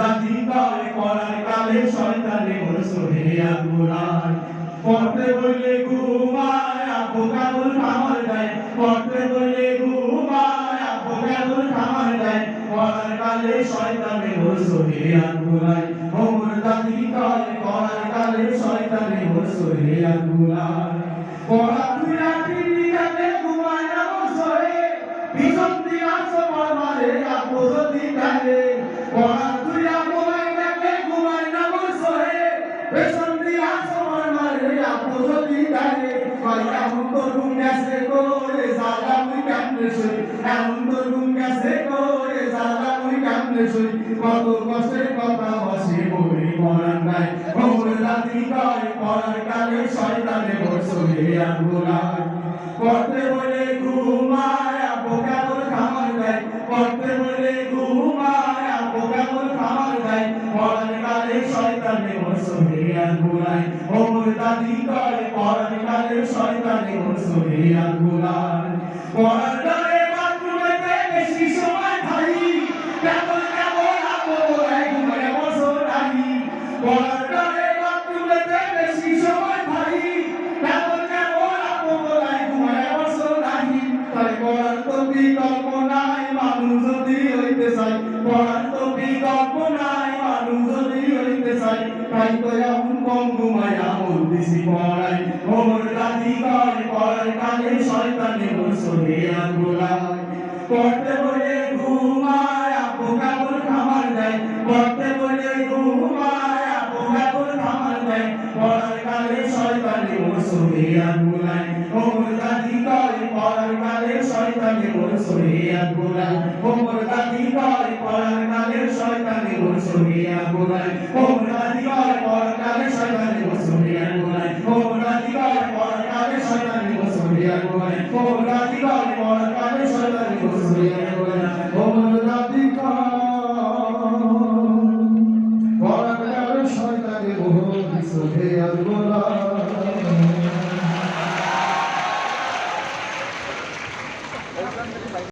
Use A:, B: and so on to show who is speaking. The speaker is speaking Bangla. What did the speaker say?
A: দাদি কয় করার কালে শয়তানে মোর সোহে আগুনায়। পড়তে বলে ঘুমায় আবু কাবুল খামার দেয়। পড়তে বলে ঘুমায় আবু কাবুল খামার দেয়। পড়ার কালে শয়তানে মোর সোহে আগুনায়। ওমর দাদি কয় করার কালে শয়তানে মোর সোহে আগুনায়। পড়া তুই রাখি গেলে ঘুমায় না মোর সোহে পিছন দিয়া সময় মারে আপু যদি কালে পড়া সোহে পেছন দিয়া সময় মারে আপু যদি কালে কয় এমন তো ঘুম গেছে করে জাগা মুই কেমনে শুই এমন তো ঘুম গেছে করে জাগা মুই কেমনে শুই কত কষ্টের কথা বসে বই মরণ নাই। ওমর দাদি কয় পড়ার কালে শয়তানে বসে আঙ্গুলায় পড়তে বলে ঘুমায় কয় পড়ার কালে শয়তানে কালে বাথরুমেতে বেশি সময় ভাই কেমন কেমন আপু বলে ঘুমায় বসো নাই পড়ার কালে বাথরুমেতে সময় ভাই কেমন কেমন আপু বলে ঘুমায় বসো নাই তাই পড়ার তো বিকল্প নাই মানুষ যদি হইতে চাই তো বিকল্প নাই মানুষ যদি হইতে চাই তাই তো ঘুমায় আমল বেশি পড়াই ওমর দাদি কয় পড়ার কালে শয়তানে বসে আঙ্গুলায় পড়তে বলে ঘুমায় আপু কাপড় খামার দেয়। পড়তে বলে ঘুমায় আপু কাপড় খামার দেয়। পড়ার কালে শয়তানে বসে আঙ্গুলায় ওমর দাদি কয় পড়ার কালে শয়তানে বসে আঙ্গুলায় ওমর দাদি কয় পড়ার কালে শয়তানে বসে আঙ্গুলায় ওমর দাদি কয় পড়ার কালে শয়তানে বসে আঙ্গুলায় ওমর দাদি কয় পড়ার কালে শয়তানে বসে আঙ্গুলায় ওমর দাদি কয় পড়ার কালে শয়তানে বসে আঙ্গুলায় ওমর দাদি কয় পড়ার কালে শয়তানে বসে আঙ্গুলায়